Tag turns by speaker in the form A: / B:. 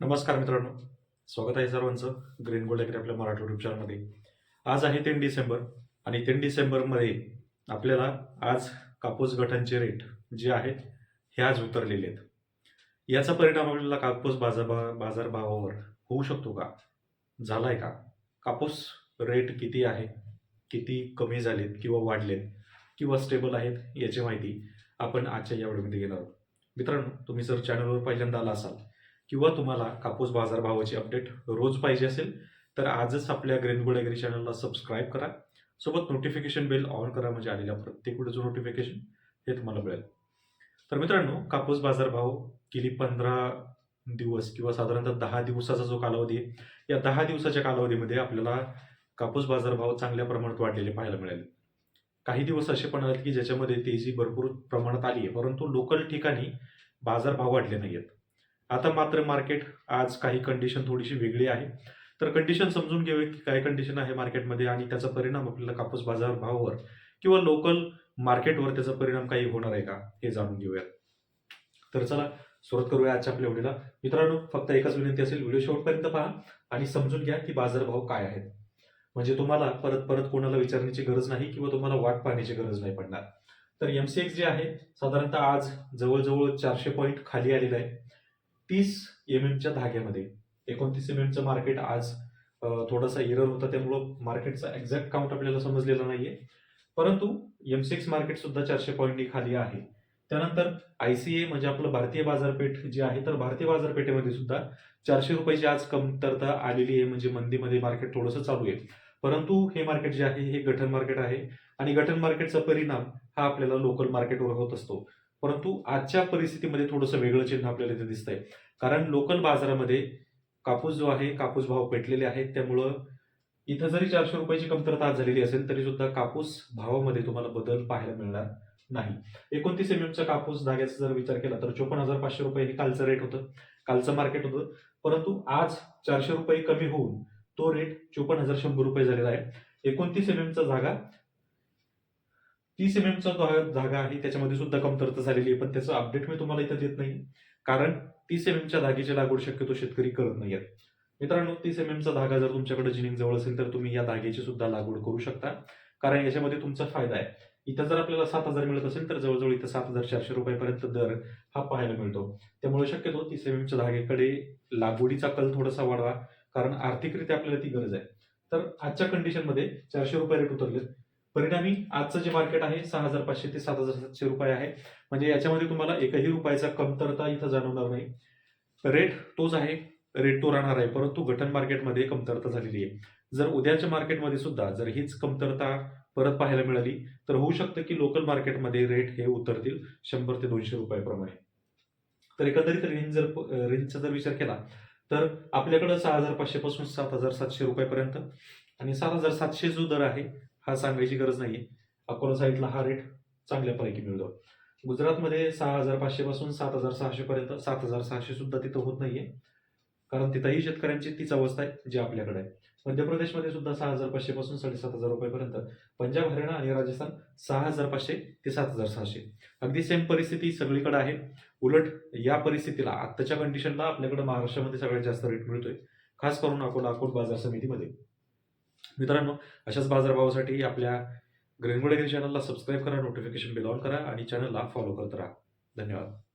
A: नमस्कार मित्रांनो. स्वागत आहे सर्वांचं. ग्रीन गोल्ड ॲग्री आपल्या मराठी युट्यूब चॅनलमध्ये आज आहे तीन डिसेंबर आणि तीन डिसेंबरमध्ये आपल्याला आज कापूस गटांचे रेट जे आहेत हे आज उतरलेले आहेत. याचा परिणाम आपल्याला कापूस बाजार बाजारभावावर होऊ शकतो का? झाला आहे का? कापूस रेट किती आहे? किती कमी झालेत किंवा वाढलेत किंवा स्टेबल आहेत याची माहिती आपण आजच्या या व्हिडिओमध्ये घेणार आहोत. मित्रांनो तुम्ही जर चॅनलवर पहिल्यांदा आला असाल किंवा तुम्हाला कापूस बाजारभावाची अपडेट रोज पाहिजे असेल तर आजच आपल्या ग्रेन गोल्ड ॲग्री चॅनलला सबस्क्राईब करा. सोबत नोटिफिकेशन बेल ऑन करा म्हणजे आलेल्या प्रत्येक वेळेचं नोटिफिकेशन हे तुम्हाला मिळेल. तर मित्रांनो कापूस बाजारभाव गेली पंधरा दिवस किंवा साधारणतः दहा दिवसाचा जो कालावधी आहे या दहा दिवसाच्या कालावधीमध्ये आपल्याला कापूस बाजारभाव चांगल्या प्रमाणात वाढलेले पाहायला मिळेल. काही दिवस असे पण आहेत की ज्याच्यामध्ये तेजी भरपूर प्रमाणात आली आहे परंतु लोकल ठिकाणी बाजारभाव वाढले नाही आहेत आता मात्र मार्केट आज काही कंडिशन थोडीशी वेगळी आहे. तर कंडिशन समजून घेऊया की काय कंडिशन आहे मार्केटमध्ये आणि त्याचा परिणाम आपल्याला कापूस बाजार भावावर किंवा लोकल मार्केटवर त्याचा परिणाम काही होणार आहे का हे जाणून घेऊया तर चला सुरुवात करूया आजच्या आपल्या व्हिडिओला मित्रांनो फक्त एकच विनंती असेल व्हिडिओ शेवटपर्यंत पहा आणि समजून घ्या की बाजारभाव काय आहेत. म्हणजे तुम्हाला परत परत कोणाला विचारण्याची गरज नाही किंवा तुम्हाला वाट पाहण्याची गरज नाही पडणार. तर एमसीएक्स जे आहे साधारणतः आज जवळजवळ चारशे पॉईंट खाली आलेलं आहे. तीस एम एमच्या धाग्यामध्ये. एकोणतीस एम एमचं मार्केट आज थोडासा इरर होता. त्यामुळं मार्केटचा एक्झॅक्ट काउंट आपल्याला समजलेला नाहीये. परंतु एम सिक्स मार्केट सुद्धा चारशे पॉईंटनी खाली आहे. त्यानंतर आय सी ए म्हणजे आपलं भारतीय बाजारपेठ जी आहे तर भारतीय बाजारपेठेमध्ये सुद्धा चारशे रुपयाची आज कमतरता आलेली आहे. म्हणजे मंदीमध्ये मार्केट थोडंसं चालू आहे. परंतु हे मार्केट जे आहे हे गठन मार्केट आहे. आणि गठन मार्केटचा परिणाम हा आपल्याला लोकल मार्केटवर होत असतो. परंतु आजच्या परिस्थितीमध्ये थोडंसं वेगळं चिन्ह आपल्याला इथे दिसतंय. कारण लोकल बाजारामध्ये कापूस जो आहे कापूस भाव पेटलेले आहेत त्यामुळं इथं जरी चारशे रुपयाची कमतरता आज झालेली असेल तरी सुद्धा कापूस भावामध्ये तुम्हाला बदल पाहायला मिळणार नाही. एकोणतीस एम एमचा कापूस धाग्याचा जर विचार केला तर चोपन्न हजार पाचशे रुपये हे कालचं रेट होतं. कालचं मार्केट होतं. परंतु आज चारशे रुपये कमी होऊन तो रेट चोपन्न हजार शंभर रुपये झालेला आहे. एकोणतीस एम एमचा जागा तीस एम एमचा धागा आहे त्याच्यामध्ये सुद्धा कमतरता झालेली आहे पण त्याचं अपडेट मी तुम्हाला इथं देत नाही. कारण तीस एम एमच्या धागेची लागवड शक्यतो शेतकरी करत नाहीयेत. मित्रांनो तीस एम एमचा धागा जर तुमच्याकडे जिनिंग जवळ असेल तर तुम्ही या धाग्याची सुद्धा लागवड करू शकता. कारण याच्यामध्ये तुमचा फायदा आहे. इथं जर आपल्याला सात हजार मिळत असेल तर जवळजवळ इथं सात हजार चारशे रुपयापर्यंत दर हा पाहायला मिळतो. त्यामुळे शक्यतो तीस एम एमच्या धाग्याकडे लागवडीचा कल थोडासा वाढवा कारण आर्थिकरित्या आपल्याला ती गरज आहे. तर आजच्या कंडिशनमध्ये चारशे रुपये रेट उतरलेत. परिणामी आजचं जे मार्केट आहे सहा हजार पाचशे ते सात हजार सातशे रुपये आहे. म्हणजे याच्यामध्ये तुम्हाला एकही रुपयाचा कमतरता इथं जाणवणार नाही. रेट तोच आहे. रेट तो राहणार आहे. परंतु गठन मार्केटमध्ये कमतरता झालेली आहे. जर उद्याच्या मार्केटमध्ये सुद्धा जर हीच कमतरता परत पाहायला मिळाली तर होऊ शकतं की लोकल मार्केटमध्ये रेट हे उतरतील शंभर ते दोनशे रुपयाप्रमाणे. तर एकंदरीत रेंज जर रेंजचा जर विचार केला तर आपल्याकडं सहा हजार पाचशे पासून सात हजार सातशे रुपयापर्यंत. आणि सात हजार सातशे जो दर आहे हा सांगायची गरज नाही अकोला साईडला हा रेट चांगल्यापैकी मिळतो. गुजरातमध्ये सहा हजार पाचशे पासून सात हजार सहाशे पर्यंत सात हजार सहाशे सुद्धा तिथं होत नाहीये. कारण तिथंही शेतकऱ्यांची तीच अवस्था आहे जी आपल्याकडे आहे. मध्य प्रदेशमध्ये सुद्धा सहा हजार पाचशे पासून साडेसात हजार रुपयापर्यंत. पंजाब हरियाणा आणि राजस्थान सहा हजार पाचशे ते सात हजार सहाशे अगदी सेम परिस्थिती सगळीकडे आहे. उलट या परिस्थितीला आत्ताच्या कंडिशनला आपल्याकडे महाराष्ट्रामध्ये सगळ्यात जास्त रेट मिळतोय. खास करून अकोला अकोट बाजार समितीमध्ये. मित्रांनो अशाच बाजारभावासाठी आपल्या ग्रेनगोड चॅनलला सबस्क्राईब करा नोटिफिकेशन बिल ऑन करा आणि चॅनलला फॉलो करत राहा. धन्यवाद.